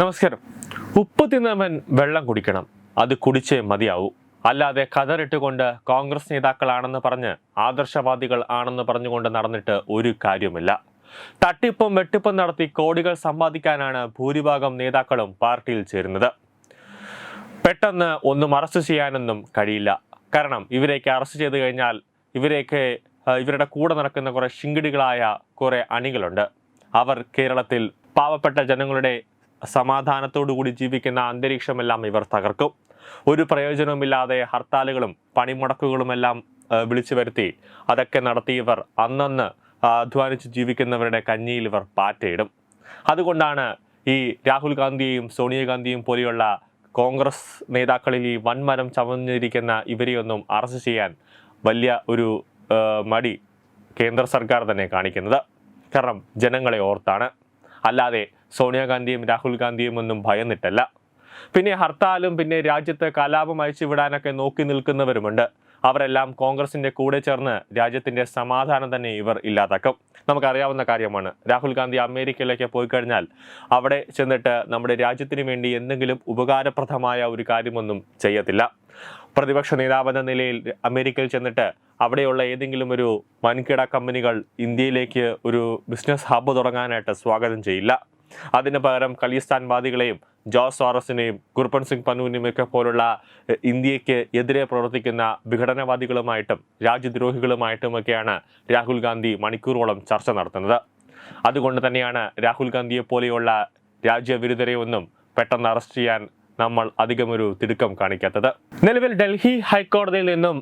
നമസ്കാരം. ഉപ്പ് തിന്നവൻ വെള്ളം കുടിക്കണം. അത് കുടിച്ചേ മതിയാവൂ. അല്ലാതെ കതറിട്ടുകൊണ്ട് കോൺഗ്രസ് നേതാക്കളാണെന്ന് പറഞ്ഞ് ആദർശവാദികൾ ആണെന്ന് പറഞ്ഞുകൊണ്ട് നടന്നിട്ട് ഒരു കാര്യമില്ല തട്ടിപ്പും വെട്ടിപ്പും നടത്തി കോടികൾ സമ്പാദിക്കാനാണ് ഭൂരിഭാഗം നേതാക്കളും പാർട്ടിയിൽ ചേരുന്നത്. പെട്ടെന്ന് ഒന്നും അറസ്റ്റ് ചെയ്യാനൊന്നും കഴിയില്ല. കാരണം ഇവരെയൊക്കെ അറസ്റ്റ് ചെയ്ത് കഴിഞ്ഞാൽ ഇവരെയൊക്കെ ഇവരുടെ കൂടെ നടക്കുന്ന കുറേ ശിങ്കിടികളായ കുറേ അണികളുണ്ട്. അവർ കേരളത്തിൽ പാവപ്പെട്ട ജനങ്ങളുടെ സമാധാനത്തോടുകൂടി ജീവിക്കുന്ന അന്തരീക്ഷമെല്ലാം ഇവർ തകർക്കും. ഒരു പ്രയോജനവുമില്ലാതെ ഹർത്താലുകളും പണിമുടക്കുകളുമെല്ലാം വിളിച്ചു വരുത്തി അതൊക്കെ നടത്തി ഇവർ അന്നന്ന് അധ്വാനിച്ച് ജീവിക്കുന്നവരുടെ കഞ്ഞിയിൽ ഇവർ പാറ്റയിടും. അതുകൊണ്ടാണ് ഈ രാഹുൽ ഗാന്ധിയെയും സോണിയാഗാന്ധിയും പോലെയുള്ള കോൺഗ്രസ് നേതാക്കളിൽ ഈ വൻമരം ചമഞ്ഞിരിക്കുന്ന ഇവരെയൊന്നും അറസ്റ്റ് ചെയ്യാൻ വലിയ ഒരു മടി കേന്ദ്ര സർക്കാർ തന്നെ കാണിക്കുന്നത്. കാരണം ജനങ്ങളെ ഓർത്താണ്. അല്ലാതെ സോണിയാഗാന്ധിയും രാഹുൽ ഗാന്ധിയും ഒന്നും ഭയന്നിട്ടല്ല. പിന്നെ ഹർത്താലും പിന്നെ രാജ്യത്ത് കലാപം അയച്ചുവിടാനൊക്കെ നോക്കി നിൽക്കുന്നവരുമുണ്ട്. അവരെല്ലാം കോൺഗ്രസിന്റെ കൂടെ ചേർന്ന് രാജ്യത്തിന്റെ സമാധാനം തന്നെ ഇവർ ഇല്ലാതാക്കും. നമുക്കറിയാവുന്ന കാര്യമാണ്. രാഹുൽ ഗാന്ധി അമേരിക്കയിലേക്ക് പോയി കഴിഞ്ഞാൽ അവിടെ ചെന്നിട്ട് നമ്മുടെ രാജ്യത്തിന് വേണ്ടി എന്തെങ്കിലും ഉപകാരപ്രദമായ ഒരു കാര്യമൊന്നും ചെയ്യത്തില്ല. പ്രതിപക്ഷ നേതാവെന്ന നിലയിൽ അമേരിക്കയിൽ ചെന്നിട്ട് അവിടെയുള്ള ഏതെങ്കിലും ഒരു വൻകിട കമ്പനികൾ ഇന്ത്യയിലേക്ക് ഒരു ബിസിനസ് ഹബ്ബ് തുടങ്ങാനായിട്ട് സ്വാഗതം ചെയ്യില്ല. അതിന് പകരം ഖലിസ്ഥാൻവാദികളെയും ജോസ് സോറസിനെയും ഗുർപൻ സിംഗ് പന്നുവിനെയും ഒക്കെ പോലുള്ള ഇന്ത്യയ്ക്ക് എതിരെ പ്രവർത്തിക്കുന്ന വിഘടനവാദികളുമായിട്ടും രാജ്യദ്രോഹികളുമായിട്ടുമൊക്കെയാണ് രാഹുൽ ഗാന്ധി മണിക്കൂറോളം ചർച്ച നടത്തുന്നത്. അതുകൊണ്ട് തന്നെയാണ് രാഹുൽ ഗാന്ധിയെ പോലെയുള്ള രാജ്യവിരുദ്ധരെ ഒന്നും പെട്ടെന്ന് അറസ്റ്റ് ചെയ്യാൻ നമ്മൾ അധികമൊരു തിടുക്കം കാണിക്കാത്തത്. നിലവിൽ ഡൽഹി ഹൈക്കോടതിയിൽ നിന്നും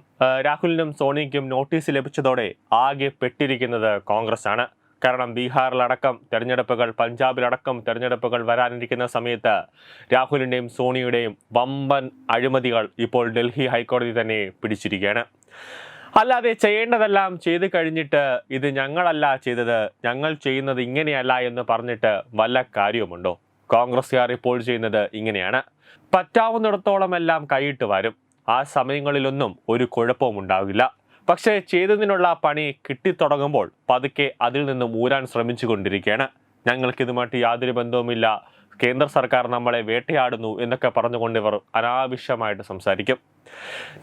രാഹുലിനും സോണിയയ്ക്കും നോട്ടീസ് ലഭിച്ചതോടെ ആകെ പെട്ടിരിക്കുന്നത് കോൺഗ്രസ് ആണ് കാരണം ബീഹാറിലടക്കം തെരഞ്ഞെടുപ്പുകൾ പഞ്ചാബിലടക്കം തെരഞ്ഞെടുപ്പുകൾ വരാനിരിക്കുന്ന സമയത്ത് രാഹുലിന്റെയും സോണിയുടെയും വമ്പൻ അഴിമതികൾ ഇപ്പോൾ ഡൽഹി ഹൈക്കോടതി തന്നെ പിടിച്ചിരിക്കുകയാണ്. അല്ലാതെ ചെയ്യേണ്ടതെല്ലാം ചെയ്തു കഴിഞ്ഞിട്ട് ഇത് ഞങ്ങളല്ല ചെയ്തത് ഞങ്ങൾ ചെയ്യുന്നത് ഇങ്ങനെയല്ല എന്ന് പറഞ്ഞിട്ട് വല്ല കാര്യവുമുണ്ടോ? കോൺഗ്രസ്സുകാർ ഇപ്പോൾ ചെയ്യുന്നത് ഇങ്ങനെയാണ്. പറ്റാവുന്നിടത്തോളം എല്ലാം കൈയിട്ട് വരും. ആ സമയങ്ങളിലൊന്നും ഒരു കുഴപ്പവും ഉണ്ടാവില്ല പക്ഷേ ചെയ്തതിനുള്ള പണി കിട്ടിത്തുടങ്ങുമ്പോൾ പതുക്കെ അതിൽ നിന്ന് ഊരാൻ ശ്രമിച്ചു കൊണ്ടിരിക്കുകയാണ് ഞങ്ങൾക്കിതുമായിട്ട് യാതൊരു ബന്ധവുമില്ല. കേന്ദ്ര സർക്കാർ നമ്മളെ വേട്ടയാടുന്നു എന്നൊക്കെ പറഞ്ഞുകൊണ്ട് ഇവർ അനാവശ്യമായിട്ട് സംസാരിക്കും.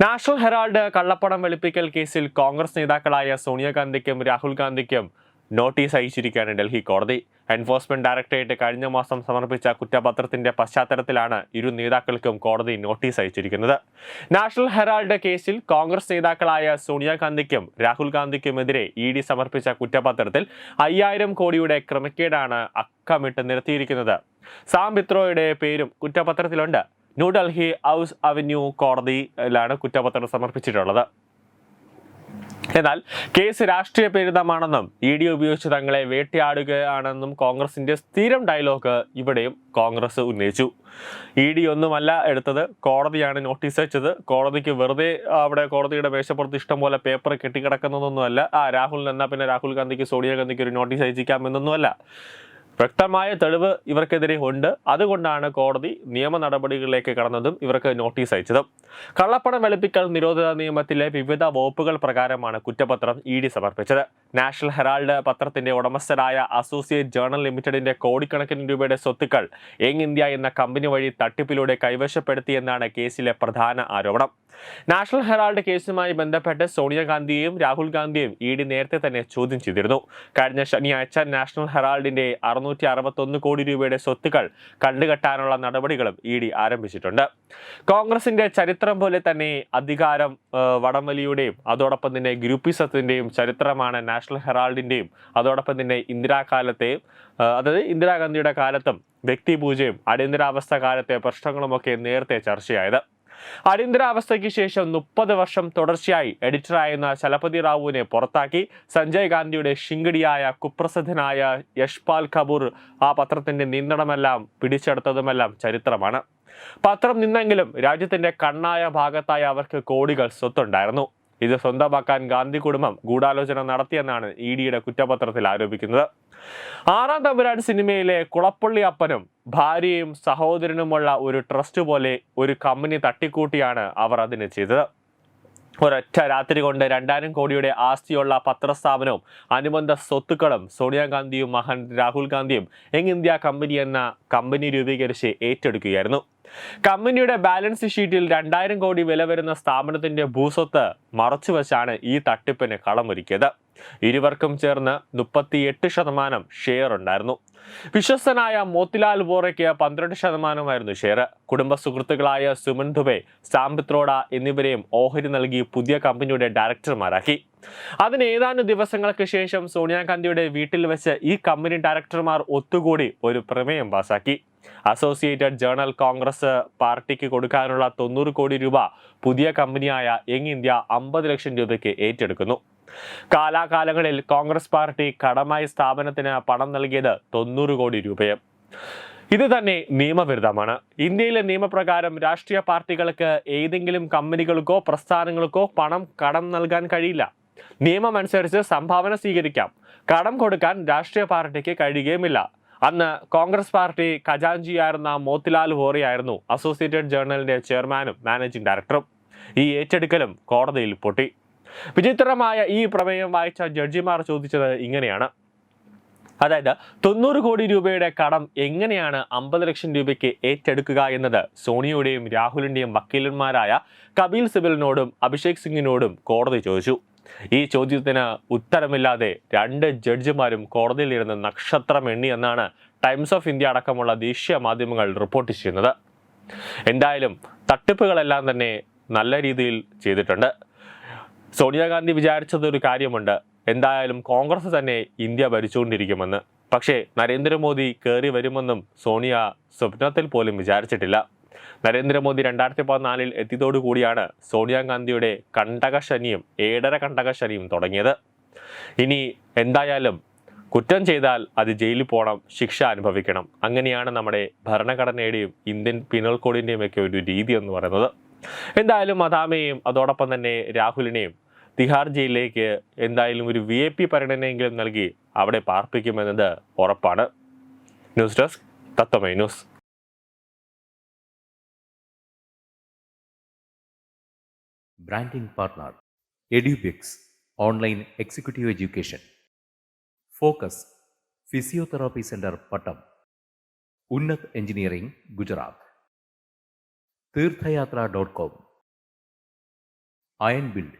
നാഷണൽ ഹെറാൾഡ് കള്ളപ്പണം വെളുപ്പിക്കൽ കേസിൽ കോൺഗ്രസ് നേതാക്കളായ സോണിയാഗാന്ധിക്കും രാഹുൽ ഗാന്ധിക്കും നോട്ടീസ് അയച്ചിരിക്കുകയാണ് ഡൽഹി കോടതി. എൻഫോഴ്സ്മെന്റ് ഡയറക്ടറേറ്റ് കഴിഞ്ഞ മാസം സമർപ്പിച്ച കുറ്റപത്രത്തിന്റെ പശ്ചാത്തലത്തിലാണ് ഇരു നേതാക്കൾക്കും കോടതി നോട്ടീസ് അയച്ചിരിക്കുന്നത്. നാഷണൽ ഹെറാൾഡ് കേസിൽ കോൺഗ്രസ് നേതാക്കളായ സോണിയാഗാന്ധിക്കും രാഹുൽ ഗാന്ധിക്കുമെതിരെ ഇ ഡി സമർപ്പിച്ച കുറ്റപത്രത്തിൽ അയ്യായിരം കോടിയുടെ ക്രമക്കേടാണ് അക്കമിട്ട് നിരത്തിയിരിക്കുന്നത്. സാം ബിത്രോയുടെ പേരും കുറ്റപത്രത്തിലുണ്ട്. ന്യൂഡൽഹി ഹൗസ് അവന്യൂ കോടതിയിലാണ് കുറ്റപത്രം സമർപ്പിച്ചിട്ടുള്ളത്. എന്നാൽ കേസ് രാഷ്ട്രീയ പ്രേരിതമാണെന്നും ഇ ഡി ഉപയോഗിച്ച് തങ്ങളെ വേട്ടയാടുകയാണെന്നും കോൺഗ്രസിന്റെ സ്ഥിരം ഡയലോഗ് ഇവിടെയും കോൺഗ്രസ് ഉന്നയിച്ചു. ഇ ഡി ഒന്നുമല്ല എടുത്തത് കോടതിയാണ് നോട്ടീസ് അയച്ചത്. കോടതിക്ക് വെറുതെ അവിടെ കോടതിയുടെ മേശപ്പുറത്ത് ഇഷ്ടം പോലെ പേപ്പർ കെട്ടിക്കിടക്കുന്നതൊന്നുമല്ല. ആ രാഹുലിന് എന്നാൽ പിന്നെ രാഹുൽ ഗാന്ധിക്ക് സോണിയാഗാന്ധിക്ക് ഒരു നോട്ടീസ് അയച്ചിക്കാം എന്നൊന്നുമല്ല വ്യക്തമായ തെളിവ് ഇവർക്കെതിരെ ഉണ്ട്. അതുകൊണ്ടാണ് കോടതി നിയമ നടപടികളിലേക്ക് കടന്നതും ഇവർക്ക് നോട്ടീസ് അയച്ചതും. കള്ളപ്പണം വെളുപ്പിക്കൽ നിരോധന നിയമത്തിലെ വിവിധ വകുപ്പുകൾ പ്രകാരമാണ് കുറ്റപത്രം ഇ ഡി സമർപ്പിച്ചത്. നാഷണൽ ഹെറാൾഡ് പത്രത്തിന്റെ ഉടമസ്ഥരായ അസോസിയേറ്റ് ജേണൽ ലിമിറ്റഡിന്റെ കോടിക്കണക്കിന് രൂപയുടെ സ്വത്തുക്കൾ യങ് ഇന്ത്യ എന്ന കമ്പനി വഴി തട്ടിപ്പിലൂടെ കൈവശപ്പെടുത്തിയെന്നാണ് കേസിലെ പ്രധാന ആരോപണം. നാഷണൽ ഹെറാൾഡ് കേസുമായി ബന്ധപ്പെട്ട് സോണിയാഗാന്ധിയെയും രാഹുൽ ഗാന്ധിയെയും ഇ ഡി നേരത്തെ തന്നെ ചോദ്യം ചെയ്തിരുന്നു. കഴിഞ്ഞ ശനിയാഴ്ച നാഷണൽ ഹെറാൾഡിന്റെ അറുന്നൂറ്റി അറുപത്തൊന്ന് കോടി രൂപയുടെ സ്വത്തുക്കൾ കണ്ടുകെട്ടാനുള്ള നടപടികളും ഇ ഡി ആരംഭിച്ചിട്ടുണ്ട്. കോൺഗ്രസിന്റെ ചരിത്രം പോലെ തന്നെ അധികാരം വടംവലിയുടെയും അതോടൊപ്പം തന്നെ ഗ്രൂപ്പിസത്തിന്റെയും ചരിത്രമാണ് നാഷണൽ ഹെറാൾഡിന്റെയും അതോടൊപ്പം തന്നെ ഇന്ദിരാകാലത്തെയും അതായത് ഇന്ദിരാഗാന്ധിയുടെ കാലത്തും വ്യക്തിപൂജയും അടിയന്തരാവസ്ഥ കാലത്തെ പ്രശ്നങ്ങളുമൊക്കെ നേരത്തെ ചർച്ചയായത്. അടിയന്തരാവസ്ഥയ്ക്ക് ശേഷം മുപ്പത് വർഷം തുടർച്ചയായി എഡിറ്ററായിരുന്ന ചലപതി റാവുവിനെ പുറത്താക്കി. സഞ്ജയ് ഗാന്ധിയുടെ ശിങ്കിടിയായ കുപ്രസിദ്ധനായ യശ്പാൽ കപൂർ ആ പത്രത്തിന്റെ നിയന്ത്രണമെല്ലാം പിടിച്ചെടുത്തതുമെല്ലാം ചരിത്രമാണ്. പത്രം നിന്നെങ്കിലും രാജ്യത്തിന്റെ കണ്ണായ ഭാഗത്തായി അവർക്ക് കോടികൾ സ്വത്തുണ്ടായിരുന്നു. ഇത് സ്വന്തമാക്കാൻ ഗാന്ധി കുടുംബം ഗൂഢാലോചന നടത്തിയെന്നാണ് ഇ ഡിയുടെ കുറ്റപത്രത്തിൽ ആരോപിക്കുന്നത്. ആറാം തമ്പുരാൻ സിനിമയിലെ കുളപ്പള്ളി അപ്പനും ഭാര്യയും സഹോദരനുമുള്ള ഒരു ട്രസ്റ്റ് പോലെ ഒരു കമ്പനി തട്ടിക്കൂട്ടിയാണ് അവർ അതിന് ചെയ്തത്. ഒരൊറ്റ രാത്രി കൊണ്ട് രണ്ടായിരം കോടിയുടെ ആസ്തിയുള്ള പത്രസ്ഥാപനവും അനുബന്ധ സ്വത്തുക്കളും സോണിയാഗാന്ധിയും മഹൻ രാഹുൽ ഗാന്ധിയും യങ് ഇന്ത്യ കമ്പനി എന്ന കമ്പനി രൂപീകരിച്ച് ഏറ്റെടുക്കുകയായിരുന്നു. കമ്പനിയുടെ ബാലൻസ് ഷീറ്റിൽ രണ്ടായിരം കോടി വില വരുന്ന സ്ഥാപനത്തിന്റെ ഭൂസ്വത്ത് മറച്ചുവെച്ചാണ് ഈ തട്ടിപ്പിന് കളമൊരുക്കിയത്. ഇരുവർക്കും ചേർന്ന് മുപ്പത്തിയെട്ട് ശതമാനം ഷെയർ ഉണ്ടായിരുന്നു. വിശ്വസ്തനായ മോത്തിലാൽ വോറയ്ക്ക് പന്ത്രണ്ട് ശതമാനമായിരുന്നു ഷെയർ കുടുംബ സുഹൃത്തുക്കളായ സുമൻ ദുബെ സാം പിത്രോഡ എന്നിവരെയും ഓഹരി നൽകി പുതിയ കമ്പനിയുടെ ഡയറക്ടർമാരാക്കി. അതിന് ഏതാനും ദിവസങ്ങൾക്ക് ശേഷം സോണിയാഗാന്ധിയുടെ വീട്ടിൽ വെച്ച് ഈ കമ്പനി ഡയറക്ടർമാർ ഒത്തുകൂടി ഒരു പ്രമേയം പാസാക്കി. അസോസിയേറ്റഡ് ജേർണൽ കോൺഗ്രസ് പാർട്ടിക്ക് കൊടുക്കാനുള്ള തൊണ്ണൂറ് കോടി രൂപ പുതിയ കമ്പനിയായ യങ് ഇന്ത്യ അമ്പത് ലക്ഷം രൂപയ്ക്ക് ഏറ്റെടുക്കുന്നു. കാലാകാലങ്ങളിൽ കോൺഗ്രസ് പാർട്ടി കടമായി സ്ഥാപനത്തിന് പണം നൽകിയത് തൊണ്ണൂറ് കോടി രൂപയും. ഇത് തന്നെ നിയമവിരുദ്ധമാണ്. ഇന്ത്യയിലെ നിയമപ്രകാരം രാഷ്ട്രീയ പാർട്ടികൾക്ക് ഏതെങ്കിലും കമ്പനികൾക്കോ പ്രസ്ഥാനങ്ങൾക്കോ പണം കടം നൽകാൻ കഴിയില്ല. നിയമം അനുസരിച്ച് സംഭാവന സ്വീകരിക്കാം. കടം കൊടുക്കാൻ രാഷ്ട്രീയ പാർട്ടിക്ക് കഴിയുകയുമില്ല. അന്ന് കോൺഗ്രസ് പാർട്ടി ഖജാൻജിയായിരുന്ന മോത്തിലാൽ വോറിയായിരുന്നു അസോസിയേറ്റഡ് ജേർണലിന്റെ ചെയർമാനും മാനേജിംഗ് ഡയറക്ടറും. ഈ ഏറ്റെടുക്കലും കോടതിയിൽ പൊട്ടി. വിചിത്രമായ ഈ പ്രമേയം വായിച്ച ജഡ്ജിമാർ ചോദിച്ചത് ഇങ്ങനെയാണ്. അതായത് തൊണ്ണൂറ് കോടി രൂപയുടെ കടം എങ്ങനെയാണ് അമ്പത് ലക്ഷം രൂപയ്ക്ക് ഏറ്റെടുക്കുക എന്നത് സോണിയുടെയും രാഹുലിന്റെയും വക്കീലന്മാരായ കപിൽ സിബലിനോടും അഭിഷേക് സിംഗിനോടും കോടതി ചോദിച്ചു. ഈ ചോദ്യത്തിന് ഉത്തരമില്ലാതെ രണ്ട് ജഡ്ജിമാരും കോടതിയിൽ ഇരുന്ന് നക്ഷത്രം എണ്ണി എന്നാണ് ടൈംസ് ഓഫ് ഇന്ത്യ അടക്കമുള്ള ദേശീയ മാധ്യമങ്ങൾ റിപ്പോർട്ട് ചെയ്യുന്നത്. എന്തായാലും തട്ടിപ്പുകളെല്ലാം തന്നെ നല്ല രീതിയിൽ ചെയ്തിട്ടുണ്ട്. സോണിയാഗാന്ധി വിചാരിച്ചത് ഒരു കാര്യമുണ്ട്. എന്തായാലും കോൺഗ്രസ് തന്നെ ഇന്ത്യ ഭരിച്ചുകൊണ്ടിരിക്കുമെന്ന്. പക്ഷേ നരേന്ദ്രമോദി കയറി വരുമെന്നും സോണിയ സ്വപ്നത്തിൽ പോലും വിചാരിച്ചിട്ടില്ല. നരേന്ദ്രമോദി രണ്ടായിരത്തി പതിനാലിൽ എത്തിയതോടുകൂടിയാണ് സോണിയാഗാന്ധിയുടെ കണ്ടകശനിയും ഏഴര കണ്ടകശനിയും തുടങ്ങിയത്. ഇനി എന്തായാലും കുറ്റം ചെയ്താൽ അത് ജയിലിൽ പോകണം ശിക്ഷ അനുഭവിക്കണം. അങ്ങനെയാണ് നമ്മുടെ ഭരണഘടനയുടെയും ഇന്ത്യൻ പിനൽ കോഡിന്റെയും ഒക്കെ ഒരു രീതി എന്ന് പറയുന്നത്. എന്തായാലും മദാമയെയും അതോടൊപ്പം തന്നെ രാഹുലിനെയും തിഹാർ ജയിലിലേക്ക് എന്തായാലും ഒരു വി ഐ പി പരിഗണനയെങ്കിലും നൽകി അവിടെ പാർപ്പിക്കുമെന്നത് ഉറപ്പാണ്. News desk Tatwamayi news. Branding partner online executive education focus physiotherapy centre Pattom engineering Gujarat തീർത്ഥയാത്ര dot com iron build